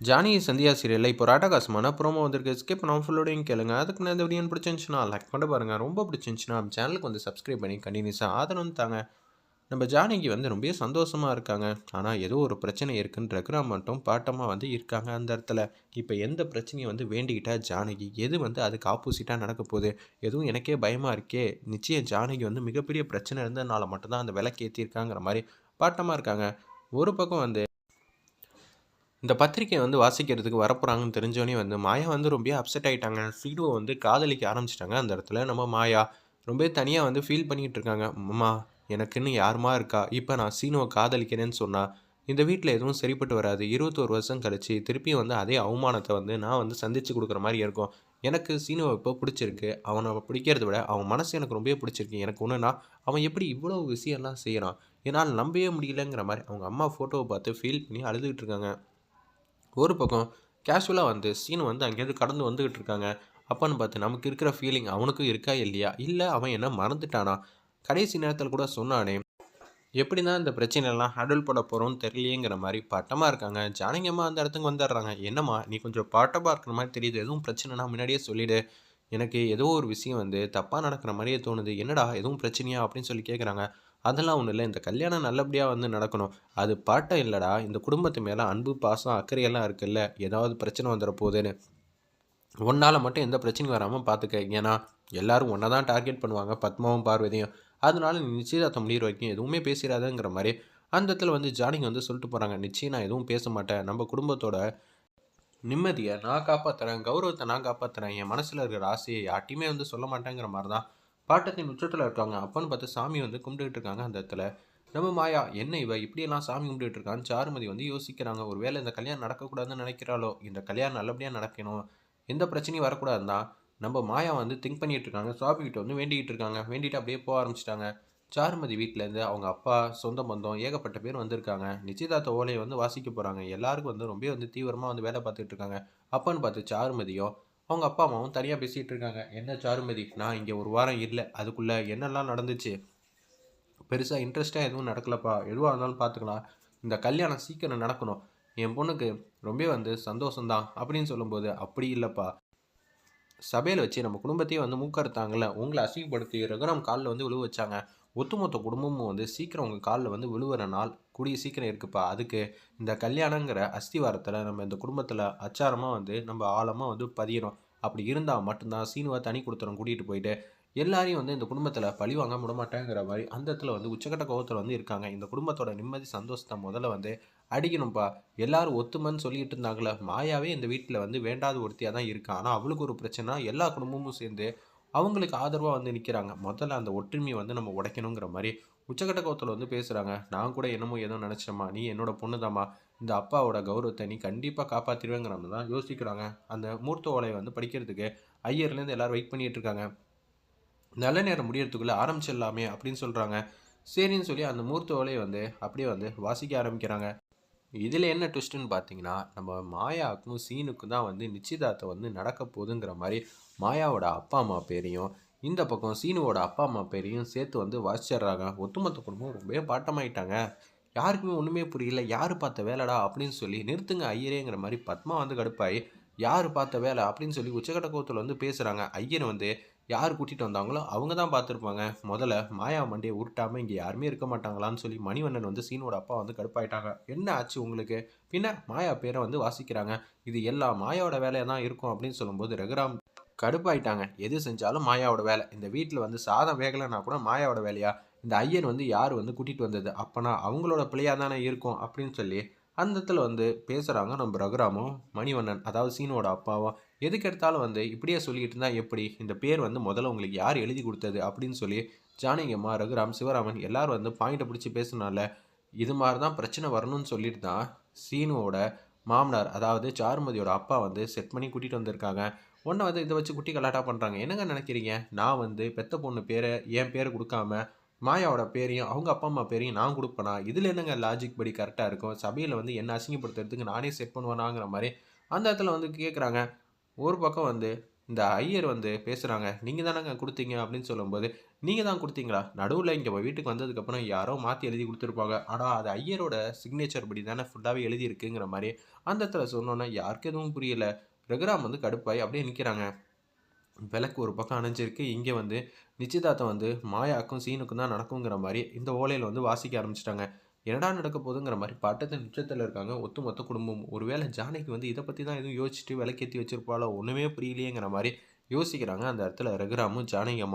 Johnny Sandhya சீரியலில் இப்போ ராட்டகாசமான promo வந்திருக்கு. ஸ்கிப் நான் ஃபுல்லோடையும் கேளுங்க. அதுக்கு நான் இந்த வீடியோ பிடிச்சிருந்துச்சுன்னா லைக் பண்ணி பாருங்கள் ரொம்ப பிடிச்சிருந்துச்சுன்னா சேனலுக்கு வந்து சப்ஸ்கிரைப் பண்ணி கண்டினியூஸாக ஆதரவு தாங்க. நம்ம ஜானகி வந்து ரொம்ப சந்தோஷமாக இருக்காங்க. ஆனால் ஏதோ ஒரு பிரச்சனை இருக்குன்னு ரகுராம் மட்டும் பாட்டமாக வந்து இருக்காங்க அந்த இடத்துல. இப்போ எந்த பிரச்சனையை வந்து வேண்டிக்கிட்டால் ஜானகி? எது வந்து அதுக்கு ஆப்போசிட்டாக நடக்க போகுது? எதுவும் எனக்கே பயமாக இருக்கே. நிச்சயம் ஜானகி வந்து மிகப்பெரிய பிரச்சனை இருந்ததுனால மட்டும்தான் அந்த விலைக்கு ஏற்றிருக்காங்கிற மாதிரி பாட்டமாக இருக்காங்க. ஒரு பக்கம் வந்து இந்த பத்திரிக்கை வந்து வாசிக்கிறதுக்கு வரப்போகிறாங்கன்னு தெரிஞ்சோடனே வந்து மாயா வந்து ரொம்ப அப்செட் ஆகிட்டாங்க ஃபீடோ வந்து காதலிக்க ஆரம்பிச்சிட்டாங்க அந்த இடத்துல. நம்ம மாயா ரொம்ப தனியாக வந்து ஃபீல் பண்ணிகிட்டு இருக்காங்க. அம்மா எனக்குன்னு யாருமா இருக்கா? இப்போ நான் சீனுவை காதலிக்கிறேன்னு சொன்னால் இந்த வீட்டில் எதுவும் சரிப்பட்டு வராது. இருபத்தோரு வருஷம் கழிச்சு திருப்பியும் வந்து அதே அவமானத்தை வந்து நான் வந்து சந்தித்து கொடுக்குற மாதிரி இருக்கும். எனக்கு சீனுவை இப்போ பிடிச்சிருக்கு. அவனை பிடிக்கிறத விட அவன் மனசு எனக்கு ரொம்பவே பிடிச்சிருக்கு. எனக்கு ஒன்றுனா அவன் எப்படி இவ்வளோ விஷயம்லாம் செய்கிறான் என்னால் நம்பவே முடியலங்கிற மாதிரி அவங்க அம்மா ஃபோட்டோவை பார்த்து ஃபீல் பண்ணி அழுதுகிட்டு இருக்காங்க. ஒரு பக்கம் கேஷுவலாக வந்து சீனு வந்து அங்கேருந்து கடந்து வந்துக்கிட்டு இருக்காங்க. அப்பான்னு பார்த்து நமக்கு இருக்கிற ஃபீலிங் அவனுக்கும் இருக்கா இல்லையா? இல்லை அவன் என்ன மறந்துட்டானா? கடைசி நேரத்தில் கூட சொன்னானே எப்படி தான் இந்த பிரச்சனைலாம் ஹேண்டில் பண்ண போகிறோம்னு தெரியலையேங்கிற மாதிரி பட்டமாக இருக்காங்க. ஜானகியம்மா அந்த இடத்துக்கு வந்துடுறாங்க. என்னம்மா நீ கொஞ்சம் பாட்டமாக இருக்கிற மாதிரி தெரியுது. எதுவும் பிரச்சனைனா முன்னாடியே சொல்லிவிடு எனக்கு ஏதோ ஒரு விஷயம் வந்து தப்பாக நடக்கிற மாதிரியே தோணுது. என்னடா எதுவும் பிரச்சனையா? அப்படின்னு சொல்லி கேட்குறாங்க அதெல்லாம் ஒன்றும் இல்லை. இந்த கல்யாணம் நல்லபடியாக வந்து நடக்கணும். அது பாட்டம் இல்லைடா. இந்த குடும்பத்து மேலே அன்பு பாசம் அக்கறையெல்லாம் இருக்குல்ல. ஏதாவது பிரச்சனை வந்துட போகுதுன்னு ஒன்றால் மட்டும் எந்த பிரச்சனையும் வராமல் பார்த்துக்க ஏன்னா எல்லோரும் ஒன்றை தான் டார்கெட் பண்ணுவாங்க. பத்மாவும் பார்வதியும். அதனால நிச்சயதார்த்தம் முடிகிற வரைக்கும் எதுவுமே பேசிடாதங்கிற மாதிரி அந்த இடத்துல வந்து ஜானிங்க வந்து சொல்லிட்டு போகிறாங்க நிச்சயம் நான் எதுவும் பேச மாட்டேன். நம்ம குடும்பத்தோட நிம்மதியை நான் காப்பாற்றுறேன் கௌரவத்தை நான் காப்பாற்றுறேன் என் மனசில் இருக்கிற ஆசையை யார்ட்டையுமே வந்து சொல்ல மாட்டேங்கிற மாதிரி தான் பாட்டத்தின் உச்சத்தில் இருக்காங்க. அப்பன்னு பார்த்து சாமி வந்து கும்பிட்டுட்டு இருக்காங்க அந்த இடத்துல. நம்ம மாயா என்ன இவ? இப்படியெல்லாம் சாமி கும்பிட்டு இருக்கான்னு சாருமதி வந்து யோசிக்கிறாங்க. ஒரு வேளை இந்த கல்யாணம் நடக்கக்கூடாதுன்னு நினைக்கிறாளோ? இந்த கல்யாணம் நல்லபடியாக நடக்கணும். எந்த பிரச்சனையும் வரக்கூடாதுன்னா நம்ம மாயா வந்து திங்க் பண்ணிட்டு இருக்காங்க. சாமி கிட்ட வந்து வேண்டிகிட்டு இருக்காங்க. வேண்டிட்டு அப்படியே போக ஆரம்பிச்சிட்டாங்க. சாருமதி வீட்டிலேருந்து அவங்க அப்பா சொந்த பந்தம் ஏகப்பட்ட பேர் வந்திருக்காங்க. நிச்சயதார்த்த ஓலையை வந்து வாசிக்க போகிறாங்க எல்லாருக்கும் வந்து ரொம்ப வந்து தீவிரமாக வந்து வேலை பார்த்துட்டு இருக்காங்க. அப்பன்னு பார்த்து சாருமதியும் அவங்க அப்பா அம்மாவும் தனியாக பேசிகிட்டு இருக்காங்க. என்ன சாருமதி? நான் இங்கே ஒரு வாரம் இல்லை. அதுக்குள்ளே என்னெல்லாம் நடந்துச்சு? பெருசாக இன்ட்ரெஸ்ட்டாக எதுவும் நடக்கலப்பா. எதுவாக இருந்தாலும் பார்த்துக்கலாம் இந்த கல்யாணம் சீக்கிரம் நடக்கணும். என் பொண்ணுக்கு ரொம்ப வந்து சந்தோஷம்தான் அப்படின்னு சொல்லும்போது அப்படி இல்லைப்பா. சபையில் வச்சு நம்ம குடும்பத்தையே வந்து மூக்கறுத்தாங்கல்ல. உங்களை அசிங்கப்படுத்தி ரகுராம் காலில் வந்து விழுவ வச்சாங்க. ஒட்டுமொத்த குடும்பமும் வந்து சீக்கிரம் உங்கள் காலில் வந்து விழுவுற நாள் கூடிய சீக்கிரம் இருக்குப்பா. அதுக்கு இந்த கல்யாணங்கிற அஸ்திவாரத்தில் நம்ம இந்த குடும்பத்தில் அச்சாரமாக வந்து நம்ம ஆழமாக வந்து பதியணும். அப்படி இருந்தால் மட்டும்தான் சீனுவை தனி கொடுத்துறோம் கூட்டிகிட்டு போயிட்டு எல்லாரையும் வந்து இந்த குடும்பத்தில் பழி வாங்க விடமாட்டேங்கிற மாதிரி அந்த இடத்துல வந்து உச்சக்கட்ட கோபத்தில் வந்து இருக்காங்க. இந்த குடும்பத்தோட நிம்மதி சந்தோஷத்தை முதல்ல வந்து அடிக்கணும்ப்பா எல்லாரும் ஒத்துமைன்னு சொல்லிட்டு இருந்தாங்களே மாயாவே இந்த வீட்டில் வந்து வேண்டாத ஒருத்தியாக தான் இருக்கா. ஆனால் அவளுக்கு ஒரு பிரச்சனை எல்லா குடும்பமும் சேர்ந்து அவங்களுக்கு ஆதரவாக வந்து நிற்கிறாங்க முதல்ல அந்த ஒற்றுமையை வந்து நம்ம உடைக்கணுங்கிற மாதிரி உச்சக்கட்ட கோத்தில் வந்து பேசுகிறாங்க நான் கூட என்னமோ ஏதோ நினச்சேம்மா நீ என்னோட பொண்ணு தாம்மா இந்த அப்பாவோட கௌரவத்தை நீ கண்டிப்பாக காப்பாற்றிடுவேங்கிற மாதிரி தான் யோசிக்கிறாங்க. அந்த மூர்த்த ஓலையை வந்து படிக்கிறதுக்கு ஐயர்லேருந்து எல்லோரும் வெயிட் பண்ணிகிட்டு இருக்காங்க. நல்ல நேரம் முடியறதுக்குள்ளே ஆரம்பிச்சிடலாமே அப்படின்னு சொல்கிறாங்க சரின்னு சொல்லி அந்த மூர்த்த ஓலையை வந்து அப்படியே வந்து வாசிக்க ஆரம்பிக்கிறாங்க. இதில் என்ன ட்விஸ்ட்டுன்னு பார்த்தீங்கன்னா நம்ம மாயாவுக்கும் சீனுக்கும் தான் வந்து நிச்சயதார்த்தம் வந்து நடக்க போகுதுங்கிற மாதிரி மாயாவோட அப்பா அம்மா பேரையும் இந்த பக்கம் சீனுவோட அப்பா அம்மா பேரையும் சேர்த்து வந்து வாசிச்சிட்றாங்க. ஒட்டுமொத்த குடும்பம் ரொம்பவே பாட்டமாயிட்டாங்க. யாருக்குமே ஒன்றுமே புரியல. யார் பார்த்த வேலைடா அப்படின்னு சொல்லி நிறுத்துங்க ஐயரேங்கிற மாதிரி பத்மா வந்து கடுப்பாயி யார் பார்த்த வேலை அப்படின்னு சொல்லி உச்சக்கட்ட கோத்தில் வந்து பேசுகிறாங்க ஐயர் வந்து யார் கூட்டிகிட்டு வந்தாங்களோ அவங்க தான் பார்த்துருப்பாங்க. முதல்ல மாயா மண்டியை உருட்டாமல் இங்கே யாருமே இருக்க மாட்டாங்களான்னு சொல்லி மணிவண்ணன் வந்து சீனோட அப்பா வந்து கடுப்பாயிட்டாங்க. என்ன ஆச்சு உங்களுக்கு? பின்ன மாயா பேரை வந்து வாசிக்கிறாங்க. இது எல்லா மாயாவோட வேலையாக தான் இருக்கும் அப்படின்னு சொல்லும்போது ரகுராம் கடுப்பாயிட்டாங்க. எது செஞ்சாலும் மாயாவோட வேலை. இந்த வீட்டில் வந்து சாதம் வேகலைன்னா கூட மாயாவோட வேலையா? இந்த ஐயன் வந்து யார் வந்து கூட்டிகிட்டு வந்தது? அப்போனா அவங்களோட பிள்ளையாக தானே இருக்கும் அப்படின்னு சொல்லி அந்த இடத்துல வந்து பேசுகிறாங்க நம்ம ரகுராமும் மணிவண்ணன் அதாவது சீனோட அப்பாவும். எதுக்கு எடுத்தாலும் வந்து இப்படியே சொல்லிக்கிட்டு இருந்தால் எப்படி? இந்த பேர் வந்து முதல்ல உங்களுக்கு யார் எழுதி கொடுத்தது? அப்படின்னு சொல்லி ஜானகியம்மா ரகுராம் சிவராமன் எல்லோரும் வந்து பாயிண்ட்டை பிடிச்சி பேசுனால இது மாதிரி தான் பிரச்சனை வரணும்னு சொல்லிட்டு தான் சீனுவோட மாமனார் அதாவது சாருமதியோட அப்பா வந்து செட் பண்ணி கூட்டிகிட்டு வந்திருக்காங்க. ஒன்றை வந்து இதை வச்சு குட்டி கலாட்டா பண்ணுறாங்க என்னங்க நினைக்கிறீங்க? நான் வந்து பெத்த பொண்ணு பேரை என் பேரை கொடுக்காம மாயாவோட பேரையும் அவங்க அப்பா அம்மா பேரையும் நான் கொடுப்பேனா? இதில் என்னங்க லாஜிக் படி கரெக்டாக இருக்கும்? சபையில் வந்து என்ன அசிங்கப்படுத்துறதுக்கு நானே செட் பண்ணுவேனாங்கிற மாதிரி அந்த இடத்துல வந்து கேட்குறாங்க ஒரு பக்கம் வந்து இந்த ஐயர் வந்து பேசுகிறாங்க நீங்கள் தானங்க கொடுத்தீங்க? அப்படின்னு சொல்லும்போது, நீங்கள் தான் கொடுத்தீங்களா? நடுவில் இங்கே வீட்டுக்கு வந்ததுக்கப்புறம் யாரோ மாற்றி எழுதி கொடுத்துருப்பாங்க. ஆனால் அது ஐயரோட சிக்னேச்சர் படி தானே ஃபுல்லாகவே எழுதியிருக்குங்கிற" மாதிரி அந்த இடத்துல சொன்னோன்னே யாருக்கு எதுவும் புரியல. ரகுராம் வந்து கடுப்பாய் அப்படியே நிற்கிறாங்க விளக்கு ஒரு பக்கம் அணைஞ்சிருக்கு. இங்கே வந்து நிச்சயதார்த்தம் வந்து மாயாக்கும், சீனுக்கும் தான் நடக்குங்கிற மாதிரி இந்த ஓலையில் வந்து வாசிக்க ஆரம்பிச்சிட்டாங்க. என்னடா நடக்க போதுங்கிற மாதிரி பட்டத்து நிச்சயத்தில் இருக்காங்க ஒட்டுமொத்த குடும்பம் ஒருவேளை ஜானகி வந்து இதை பற்றி தான் எதுவும் யோசிச்சுட்டு விலைக்கேற்றி வச்சிருப்பாளோ? ஒன்றுமே புரியலையேங்கிற மாதிரி யோசிக்கிறாங்க. அந்த இடத்துல ரகுராமும், ஜானகி அம்மா